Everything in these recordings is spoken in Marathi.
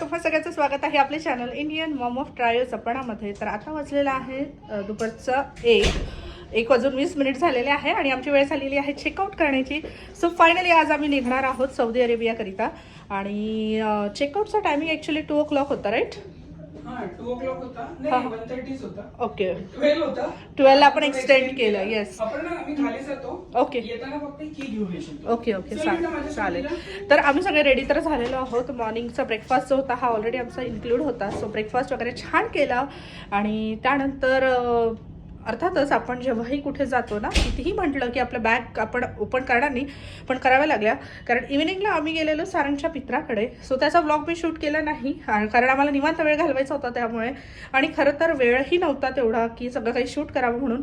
तुम्हा सगळ्यांचं स्वागत आहे आपले channel Indian mom of trial सपणामध्ये तर आता वाजलेलं आहे दुपारचं एक. एक वाजून वीस मिनिट झालेले आहे आणि आमची वेळ झालेली आहे चेकआउट करण्याची. सो फायनली आज आम्ही निघणार आहोत सौदी अरेबियाकरिता. आणि चेकआउटचा timing actually two o'clock होता राईट टू ओ क्लॉक होता. नाही वन थर्टीच होता. ओके. ट्वेल्व होता. 12 ला आपण extend केलं, yes. आपण ना आम्ही खाली जातो. Okay. येताना फक्त की घेऊन येशील ओके ओके. चल चालेल चालेल. तर आम्ही सगळे रेडी तर झालेलो आहोत. मॉर्निंगचा ब्रेकफास्ट जो होता हा ऑलरेडी आमचा इन्क्लूड होता. सो ब्रेकफास्ट वगैरे छान केला. आणि त्यानंतर अर्थातच आपण जेव्हाही कुठे जातो ना कितीही म्हटलं की आपलं बॅग आपण ओपन करणार नाही पण कराव्या लागल्या. कारण इव्हिनिंगला आम्ही गेलेलो सारंगच्या मित्राकडे सो त्याचा व्लॉग मी शूट केला नाही. कारण आम्हाला निवांत वेळ घालवायचा होता त्यामुळे. आणि खरं तर वेळही नव्हता तेवढा की सगळं काही शूट करावं म्हणून.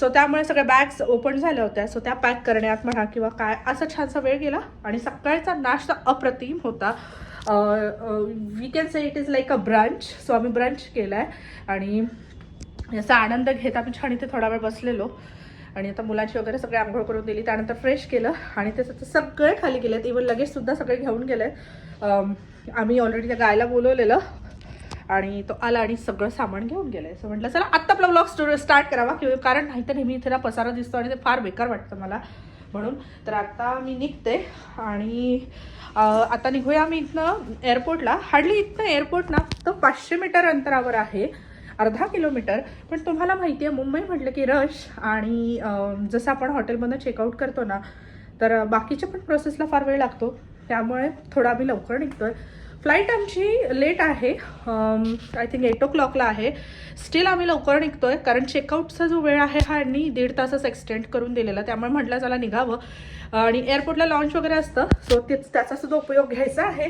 सो त्यामुळे सगळ्या बॅग्स ओपन झाल्या होत्या. सो त्या पॅक करण्यात म्हणा किंवा काय असा छानसा वेळ गेला. आणि सकाळचा नाश्ता अप्रतिम होता. We can say it is like a brunch so आम्ही ब्रंच केला आहे आणि याचा आनंद घेत आम्ही छान इथे थोडा वेळ बसलेलो. आणि आता मुलांची वगैरे सगळे आंघोळ करून दिली. त्यानंतर फ्रेश केलं. आणि ते सगळे- सगळे खाली गेलेत. इवन लगेचसुद्धा सगळे घेऊन गेले आम्ही ऑलरेडी त्या गायला बोलवलेलं. आणि तो आला आणि सगळं सामान घेऊन गेलाय सो म्हटलं चला आत्ता आपला ब्लॉग स्टार्ट करावा. किंवा कारण नाही तर नेहमी इथे ना पसारा दिसतो आणि ते फार बेकार वाटतं मला. म्हणून तर आता मी निघते. आणि आता निघूया आम्ही इथनं एअरपोर्टला हार्डली इथनं एअरपोर्ट ना तर पाचशे मीटर अंतरावर आहे. अर्धा किलोमीटर. पण तुम्हाला माहिती आहे मुंबई म्हटलं की रश आणि जसं आपण हॉटेलमधनं चेकआउट करतो ना तर बाकीच्या पण प्रोसेसला फार वेळ लागतो. त्यामुळे थोडा आम्ही लवकर निघतो आहे फ्लाईट आमची लेट आहे. आय थिंक एट ओ क्लॉकला आहे. स्टील आम्ही लवकर निघतो आहे कारण चेकआउटचा जो वेळ आहे हा यांनी दीड तासच एक्सटेंड करून दिलेला. त्यामुळे म्हटलं चला निघावं. आणि एअरपोर्टला लॉन्च वगैरे असतं सो तेच त्याचा सुद्धा उपयोग घ्यायचा आहे.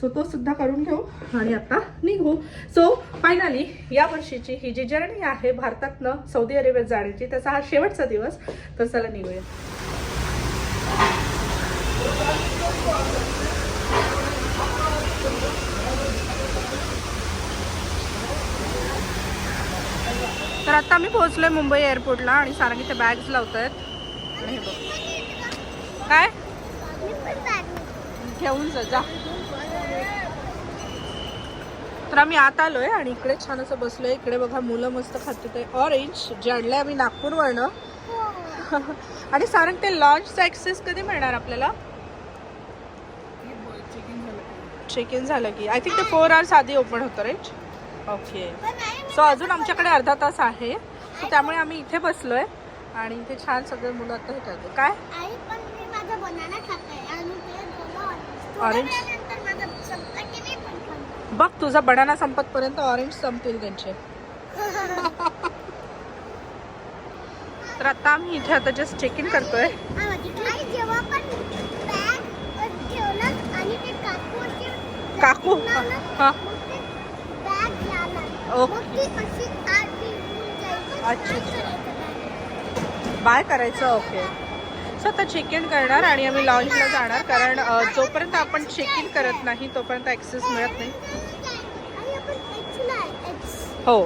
सो तो सुद्धा करून घेऊ आणि आता निघू. सो फायनली या वर्षीची ही जी जर्नी आहे भारतातनं सौदी अरेबियात जाण्याची त्याचा हा शेवटचा दिवस. तर चला निघूया. तर आता आम्ही पोहोचलोय मुंबई एअरपोर्टला आणि सारंग इथे बॅग्स लावत आहेत हे काय? घेऊन जा. तर आम्ही आत आलोय आणि इकडे छान असं बसलोय. इकडे बघा मुलं मस्त खाते ते ऑरेंज जे आणलंय आम्ही नागपूरवरनं. आणि सारंग ते लॉन्चचा ऍक्सेस कधी मिळणार आपल्याला? चेक इन झालं की. आय थिंक ते फोर आवर्स आधी ओपन होतं राईट ओके सो अजून आमच्याकडे अर्धा तास आहे. सो त्यामुळे आम्ही इथे बसलोय. आणि इथे छान सगळे मुलं आता हे करते काय? आई बघ तुझा बनाना संपतपर्यंत ऑरेंज संपतील त्यांचे. तर आता आम्ही इथे आता जस्ट चेक इन करतोय. काकू? हा. ओके. अच्छा. बाय करायचं ओके सो आता चेक इन करणार आणि आम्ही लॉन्चला जाणार कारण जोपर्यंत आपण चेक इन करत नाही तोपर्यंत ॲक्सेस मिळत नाही आई, आपण X ला आहे, हो.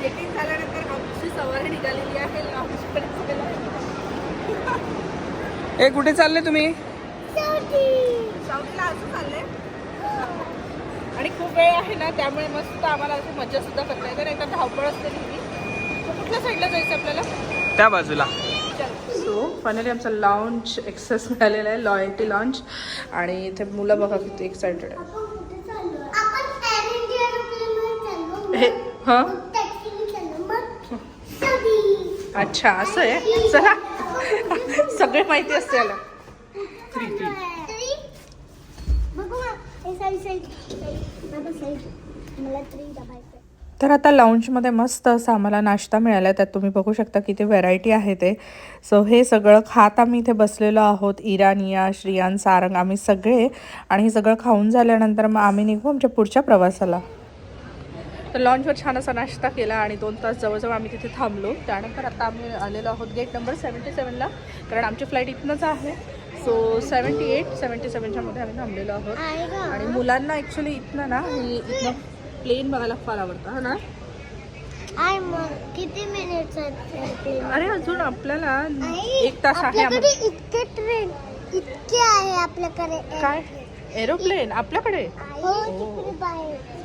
चेक इन झाल्यानंतर आमची सवारी निघालेली आहे ए कुठे चालले तुम्ही? आणि खूप वेळ आहे ना त्यामुळे मस्त आम्हाला अशी मज्जा सुद्धा करता येते. नाही तर धावपळ असते कुठल्या साईडला जायचं आपल्याला? त्या बाजूला. सो फायनली आमचा लॉन्च एक्सेस मिळालेला आहे लॉयल्टी लॉन्च आणि इथे मुलं बघा किती एक्सायटेड आहे हे हां? अच्छा असं आहे? चला. सगळे माहिती असते याला. मला three तर आता लाऊंजमध्ये मस्त असं आम्हाला नाश्ता मिळाला. त्यात तुम्ही बघू शकता किती व्हेरायटी आहे ते. सो हे सगळं खात आम्ही इथे बसलेलो आहोत. इरानिया श्रियान सारंग आम्ही सगळे. आणि हे सगळं खाऊन झाल्यानंतर मग आम्ही निघू आमच्या पुढच्या प्रवासाला. तर लॉन्चवर छान असा नाश्ता केला आणि दोन तास जवळजवळ आम्ही तिथे थांबलो. त्यानंतर आता आम्ही आलेलो आहोत गेट नंबर सेवन्टी सेवनला कारण आमची फ्लाईट इथनंच आहे. सो सेवन्टी एट सेवन्टी सेवनच्या मध्ये आम्ही थांबलेलो आहोत. आहे? आणि मुलांना ॲक्च्युली इथनं ना हे इथनं प्लेन बघायला फार आवडतं हा ना? आय मग किती मिनिट्स आहेत अरे अजून आपल्याला एक तास आहे आपल्याकडे. इतके ट्रेन इतके आहे आपल्याकडे काय? एरोप्लेन आपल्याकडे? हो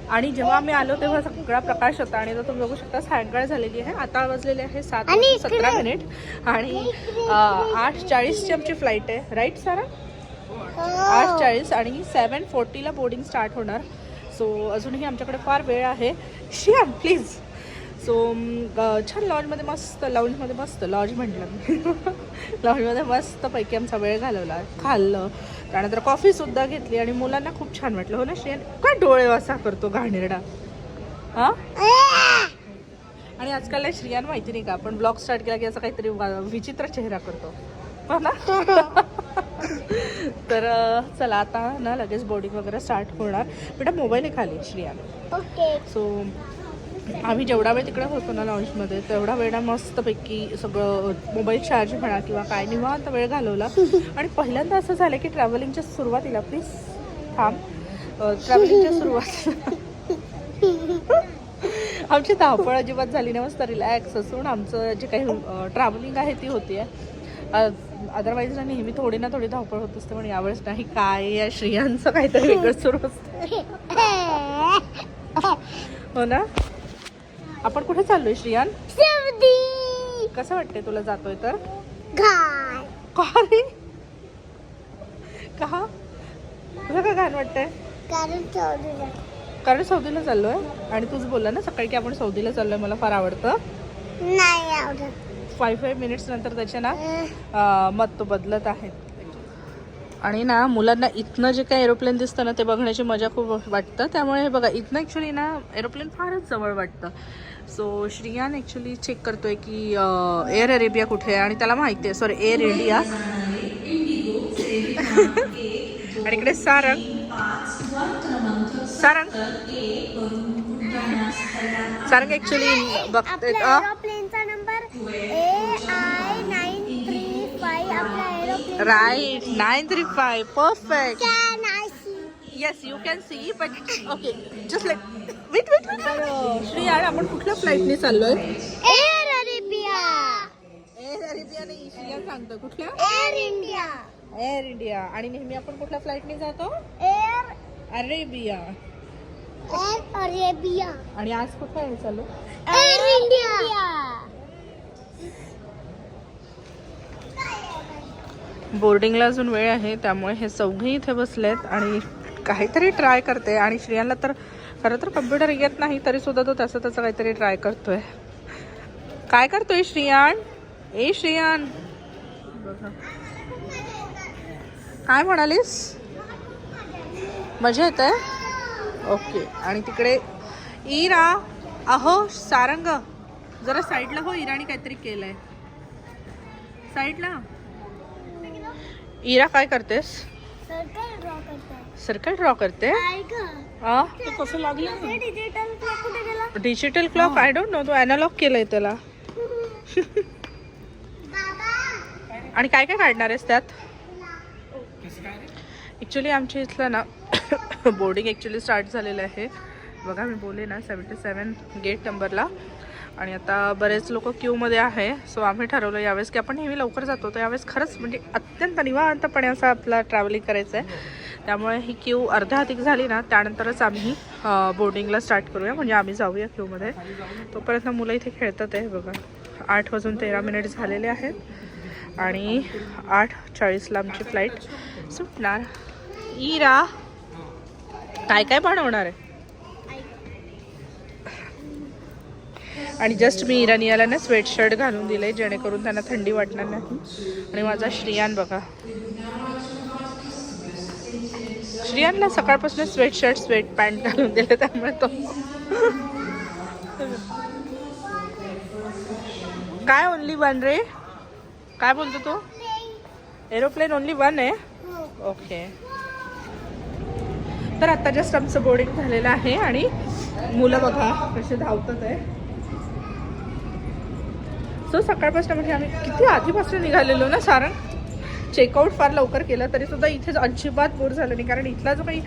आणि जेव्हा आम्ही आलो तेव्हा सगळा प्रकाश होता आणि तो तुम्ही बघू शकता सायंकाळ झालेली आहे. आता वाजलेले आहे सात सतरा मिनिट आणि आठ चाळीसची आमची फ्लाईट आहे. राईट सारा. आठ चाळीस आणि सेवन फोर्टीला बोर्डिंग स्टार्ट होणार. सो अजूनही आमच्याकडे फार वेळ आहे. शियान प्लीज सो छान लॉजमध्ये मस्त लॉजमध्ये मस्त लॉज म्हटलं मी. लॉजमध्ये मस्तपैकी आमचा वेळ घालवला खाल्लं. त्यानंतर कॉफीसुद्धा घेतली आणि मुलांना खूप छान वाटलं. हो ना श्रेयन काय डोळे वासा करतो घाणेरडा? हां? आणि आजकाल श्रियान माहिती नाही का आपण ब्लॉग स्टार्ट केला की असं काहीतरी वा- विचित्र चेहरा करतो. हो ना? तर चला आता ना लगेच बोर्डिंग वगैरे स्टार्ट होणार. बेटा मोबाईल आहे खाली श्रियान ओके. सो आम्ही जेवढा वेळ तिकडे होतो ना लॉन्चमध्ये तेवढा वेळ मस्तपैकी सगळं मोबाईल चार्ज म्हणा किंवा काय निवांत वेळ घालवला. आणि पहिल्यांदा असं झालं की ट्रॅव्हलिंगच्या सुरुवातीला प्लीज थांब. ट्रॅव्हलिंगच्या सुरुवातीला आमची धावपळ अजिबात झाली नाही मस्त रिलॅक्स असून आमचं जे काही ट्रॅव्हलिंग आहे ती होती अदरवाईज ना नेहमी थोडी ना थोडी धावपळ होत असते पण यावेळेस नाही काय या श्रियांचं काहीतरी वेगळं सुरू असतं. हो ना? आपण कुठे चाललोय श्रियान? कसं वाटतंय तुला जातोय तर? का रे का? तुला का घाण वाटतंय? कारण सौदीला चाललोय? आणि तूच बोलला ना सकाळी की आपण सौदीला चाललोय मला फार आवडतं. नाही आवडत. फाईव्ह फाईव्ह मिनिट्स नंतर त्याचे ना मत तो बदलत आहेत आणि ना मुलांना इथनं जे काही एरोप्लेन दिसतं ना ते बघण्याची मजा खूप वाटतं. त्यामुळे हे बघा इथनं ॲक्च्युली ना एरोप्लेन फारच जवळ वाटतं. सो श्रियान ॲक्च्युली चेक करतोय की एअर अरेबिया कुठे आहे? आणि त्याला माहिती आहे सॉरी एअर इंडिया आणि इकडे सारंग. सारंग. सारंग ॲक्च्युली बघते nine three five perfect can I see yes you can see but okay just like wait wait तर श्री यार आपण कुठल्या फ्लाईटने चाललोय? एअर अरेबिया एअर अरेबिया नाही श्रिया सांगतो कुठल्या? एअर इंडिया एअर इंडिया आणि नेहमी आपण कुठल्या फ्लाईटने जातो? एअर अरेबिया एअर अरेबिया आणि आज कुठे आहे चालू? एअर इंडिया बोर्डिंगला अजून वेळ आहे त्यामुळे हे चौघी इथे बसलेत आणि काहीतरी ट्राय करते. आणि श्रियांना तर खरं तर कम्प्युटर येत नाही तरी सुद्धा तो त्याचं त्याचं काहीतरी ट्राय करतोय. काय करतोय श्रियान? ए श्रियान! बघा. काय म्हणालीस? मजा येत आहे ओके. आणि तिकडे इरा अहो सारंग. जरा साईडला हो इराणी काहीतरी केलंय. साईडला. इरा काय करतेस? सर्कल ड्रॉ सर्कल ड्रॉ करते? ऐक. आ तू कसं लागलं? डिजिटल क्लॉक कुठे गेला? Digital clock I don't know Tu analogue केलंय त्याला. बाबा. आणि काय काय काढणार आहेस त्यात? ॲक्च्युली आमच्या इथलं ना बोर्डिंग ॲक्च्युली स्टार्ट झालेलं आहे. बघा मी बोलले ना सेवन्टी सेवन गेट नंबरला आणि आता बरेच लोक क्यूमध्ये आहे. सो आम्ही ठरवलं यावेळेस की आपण नेहमी लवकर जातो. तर यावेळेस खरंच म्हणजे अत्यंत निवांतपणे असं आपला ट्रॅव्हलिंग करायचं आहे त्यामुळे ही क्यू अर्ध्या अधिक झाली ना त्यानंतरच आम्ही बोर्डिंगला स्टार्ट करूया. म्हणजे आम्ही जाऊया क्यूमध्ये तोपर्यंत मुलं इथे खेळतात आहे बघा. आठ वाजून तेरा मिनिट झालेले आहेत. आणि आठ चाळीसला आमची फ्लाईट सुटणार. इरा काय काय बनवणार आहे? आणि जस्ट मी इरानियाला ना स्वेटशर्ट घालून दिले जेणेकरून त्यांना थंडी वाटणार नाही. आणि माझा श्रियान बघा. श्रियानला सकाळपासून स्वेटशर्ट स्वेट पॅन्ट घालून दिले त्यामुळे तो काय ओनली वन रे? काय बोलतो तो? एरोप्लेन ओनली वन आहे? ओके तर आता जस्ट आमचं बोर्डिंग झालेलं आहे आणि मुलं बघा कसे धावतात आहे. सो सकाळपासून म्हणजे आम्ही किती आधीपासून निघालेलो ना सारंग चेकआउट फार लवकर केलं तरी सुद्धा इथेच अजिबात बोर झालं नाही. कारण इथला जो काही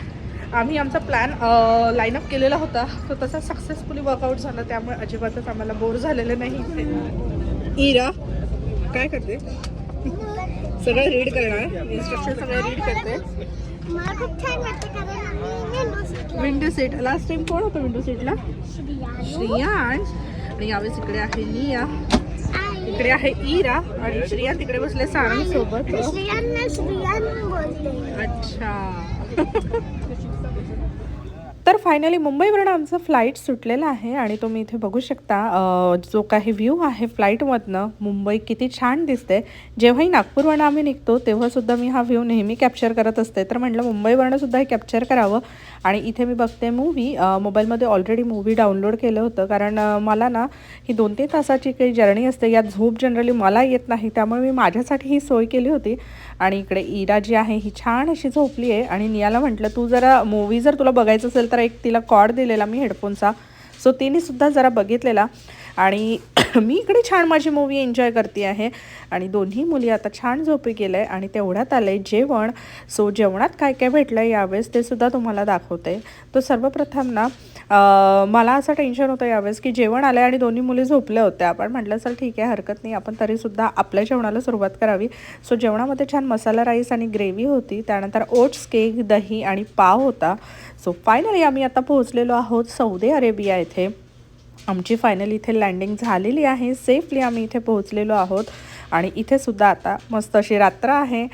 आम्ही आमचा प्लॅन लाईनअप केलेला होता तो तसा सक्सेसफुली वर्कआउट झाला. त्यामुळे अजिबातच आम्हाला बोर झालेलं नाही. इरा काय करते? सगळं रीड करणार. इन्स्ट्रक्शन सगळं रीड करते. विंडो सीट लास्ट टाइम कोण होतं विंडो सीटला श्रियांश आणि यावेळेस इकडे आहे निया. इकडे आहे इरा आणि श्रिया तिकडे बसले सारंग सोबत श्रियांना श्रियान बोलते अच्छा. तर फायनली मुंबईवरून आमचं फ्लाईट सुटलेलं आहे आणि तुम्ही इथे बघू शकता जो काही व्ह्यू आहे फ्लाईटमधनं मुंबई किती छान दिसते. जेव्हाही नागपूरवरनं आम्ही निघतो तेव्हासुद्धा मी हा व्ह्यू नेहमी कॅप्चर करत असते. तर म्हटलं मुंबईवरनं सुद्धा हे कॅप्चर करावं. आणि इथे मी बघते मूवी मोबाईलमध्ये ऑलरेडी मूवी डाउनलोड केलं होतं. कारण मला ना ही दोन तीन तासाची काही जर्नी असते. यात झोप जनरली मला येत नाही. त्यामुळे मी माझ्यासाठी ही सोय केली होती. आणि इकडे इरा जी आहे ही छान अशी झोपली आहे. आणि नियाला म्हटलं तू जरा मूवी जर तुला बघायचं असेल तर एक तिला कॉड दिलेला मी हेडफोनचा सो तिने सुद्धा जरा बघितलेला. आणि मी इकडे छान माझी मूवी एन्जॉय करते आहे. आणि दोन्ही मुली आता छान झोपी गेलं आहे आणि तेवढ्यात आलं आहे जेवण. सो जेवणात काय काय भेटलं आहे यावेळेस ते सुद्धा तुम्हाला दाखवते. तर सर्वप्रथम ना मला असं टेन्शन होतं यावेळेस की जेवण आलं आणि दोन्ही मुली झोपल्या होत्या. आपण म्हटलं सर ठीक आहे हरकत नाही. आपण तरीसुद्धा आपल्या जेवणाला सुरुवात करावी. सो जेवणामध्ये छान मसाला राईस आणि ग्रेव्ही होती. त्यानंतर ओट्स केक दही आणि पाव होता. सो फायनली आम्ही आता पोहोचलेलो आहोत सौदी अरेबिया येथे. आमची फायनली इथे लँडिंग झालेली आहे. सेफली आम्ही इथे पोहोचलेलो आहोत. आणि इथे सुद्धा आता मस्त अशी रात्र आहे.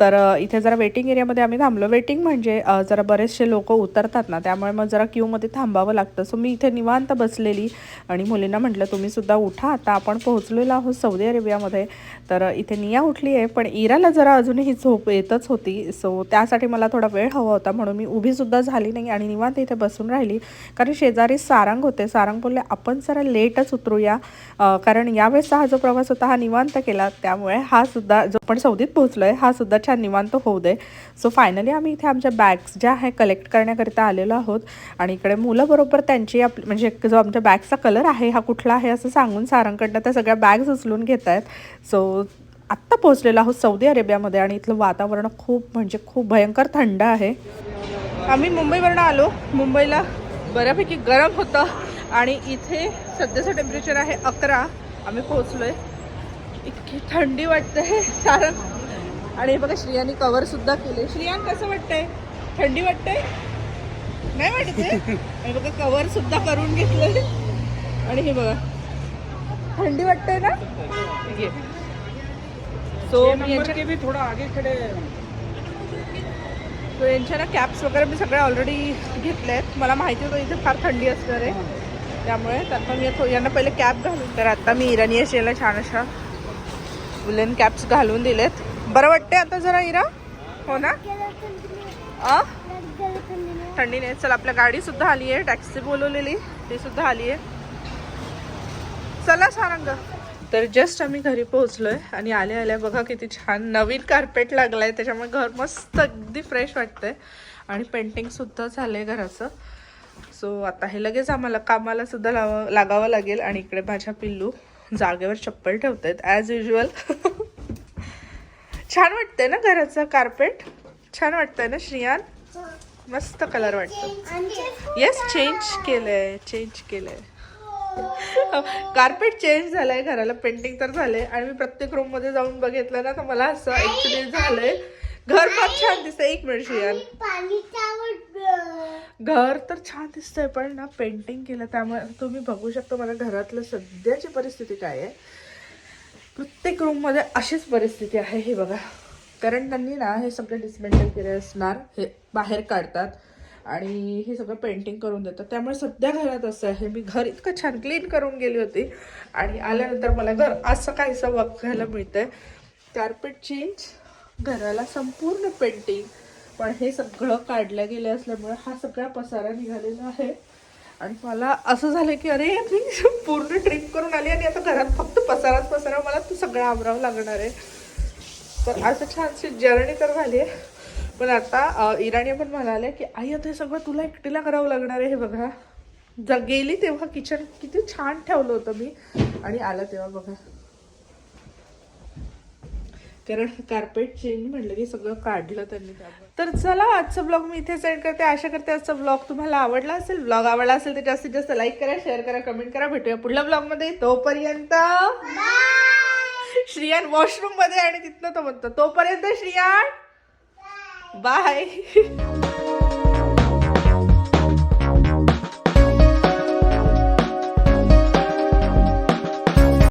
तर इथे जरा वेटिंग एरियामध्ये आम्ही थांबलो. वेटिंग म्हणजे जरा बरेचसे लोक उतरतात ना त्यामुळे मग जरा क्यूमध्ये थांबावं लागतं. सो मी इथे निवांत बसलेली आणि मुलींना म्हटलं तुम्हीसुद्धा उठा. आता आपण पोहोचलेलो आहोत सौदी अरेबियामध्ये. तर इथे निया उठली आहे पण इराला जरा अजूनही झोप येतच होती. सो त्यासाठी मला थोडा वेळ हवा होता म्हणून मी उभीसुद्धा झाली नाही आणि निवांत इथे बसून राहिली. कारण शेजारी सारंग होते. सारंग बोलले आपण जरा लेटच उतरूया. कारण यावेळेसचा हा जो प्रवास होता हा निवांत केला. त्यामुळे हा सुद्धा जो आपण सौदीत पोहोचलो आहे हा सुद्धा छान निवांत होऊ दे. सो फायनली आम्ही इथे आमच्या बॅग्स ज्या आहे कलेक्ट करण्याकरिता आलेलो आहोत. आणि इकडे मुलं बरोबर त्यांची आपली म्हणजे जो आमच्या बॅगचा कलर आहे हा कुठला आहे असं सांगून सारांकडनं त्या सगळ्या बॅग्स उचलून घेत आहेत. सो आत्ता पोहोचलेलो आहोत सौदी अरेबियामध्ये आणि इथलं वातावरण खूप म्हणजे खूप भयंकर थंड आहे. आम्ही मुंबईवरनं आलो. मुंबईला बऱ्यापैकी गरम होतं. आणि इथे सध्याचं टेम्परेचर आहे अकरा. आम्ही पोहोचलोय. इतकी थंडी वाटते. कारण आणि हे बघा श्रियानी कवर सुद्धा केले. श्रियान कसं वाटतंय? थंडी वाटते नाही वाटत? आणि बघा कवर सुद्धा करून घेतलंय. आणि हे बघा थंडी वाटते ना? घे. सो मी थोड़ा आगे खड़े. तो यांच्या ना कॅप्स वगैरे मी सगळ्या ऑलरेडी घेतल्या आहेत मला माहिती होतं इथे फार थंडी असणार आहे. त्यामुळे आता मी यांना पहिले कॅप घालून तर आता मी इराणी असेला छान अशा वुलन कॅप्स घालून दिलेत. बरं वाटते आता जरा इरा? हो ना? आ थंडी नाही. चल आपल्या गाडी सुद्धा आली आहे. टॅक्सी बोलवलेली. ती सुद्धा आली आहे. चला सारंग. तर जस्ट आम्ही घरी पोहोचलोय आणि आल्या आल्या बघा किती छान नवीन कार्पेट लागलाय. त्याच्यामुळे घर मस्त अगदी फ्रेश वाटतंय. आणि पेंटिंग सुद्धा झालंय घराचं. सो आता हे लगेच आम्हाला कामाला सुद्धा लावा लागावं लागेल. आणि इकडे माझ्या पिल्लू जागेवर चप्पल ठेवतायत ॲज युजल छान वाटतंय ना घराचं कार्पेट छान वाटतंय ना श्रियान? मस्त कलर वाटतो. येस चेंज केलंय चेंज केलंय. हो, कार्पेट चेंज झालंय घराला पेंटिंग तर झालंय. आणि मी प्रत्येक रूममध्ये जाऊन बघितलं ना तर मला असं ऍक्च्युली झालंय. घर फार छान दिसतंय. एक मिनिट श्रियान. घर तर छान दिसतंय पण ना पेंटिंग केलं त्यामुळे तुम्ही बघू शकता मला घरातलं सध्याची परिस्थिती काय आहे. प्रत्येक रूममध्ये अशीच परिस्थिती आहे हे बघा. कारण त्यांनी ना हे सगळं डिसमेंटल केले असणार हे बाहेर काढतात आणि हे सगळं पेंटिंग करून देतात. त्यामुळे सध्या घरात असं आहे. मी घर इतकं छान क्लीन करून गेली होती आणि आल्यानंतर मला घर असं काहीसं बघायला मिळतं आहे कार्पेट चेंज घराला संपूर्ण पेंटिंग पण हे सगळं काढलं गेलं असल्यामुळे हा सगळा पसारा निघालेला आहे. आणि मला असं झालं की अरे मी पूर्ण ट्रिप करून आली आणि आता घरात फक्त पसाराच पसारा मला तू सगळं आवरावं लागणार आहे. तर असं छानशी जर्नी तर झाली आहे. पण आता इराणी पण म्हणाले की आई आता हे सगळं तुला एकटीला करावं लागणार आहे हे बघा. जर गेली तेव्हा किचन किती छान ठेवलं होतं मी. आणि आलं तेव्हा बघा. कारण कार्पेट चेंज म्हटलं की सगळं काढलं त्यांनी तर चला आजचा ब्लॉग मी इथे सेंड करते. आशा करते आजचा ब्लॉग तुम्हाला आवडला असेल. ब्लॉग आवडला असेल तर जास्तीत जास्त लाईक करा शेअर करा कमेंट करा. भेटूया पुढल्या ब्लॉगमध्ये तोपर्यंत श्रियान वॉशरूममध्ये आणि तिथनं तो म्हणतो तोपर्यंत श्रियान बाय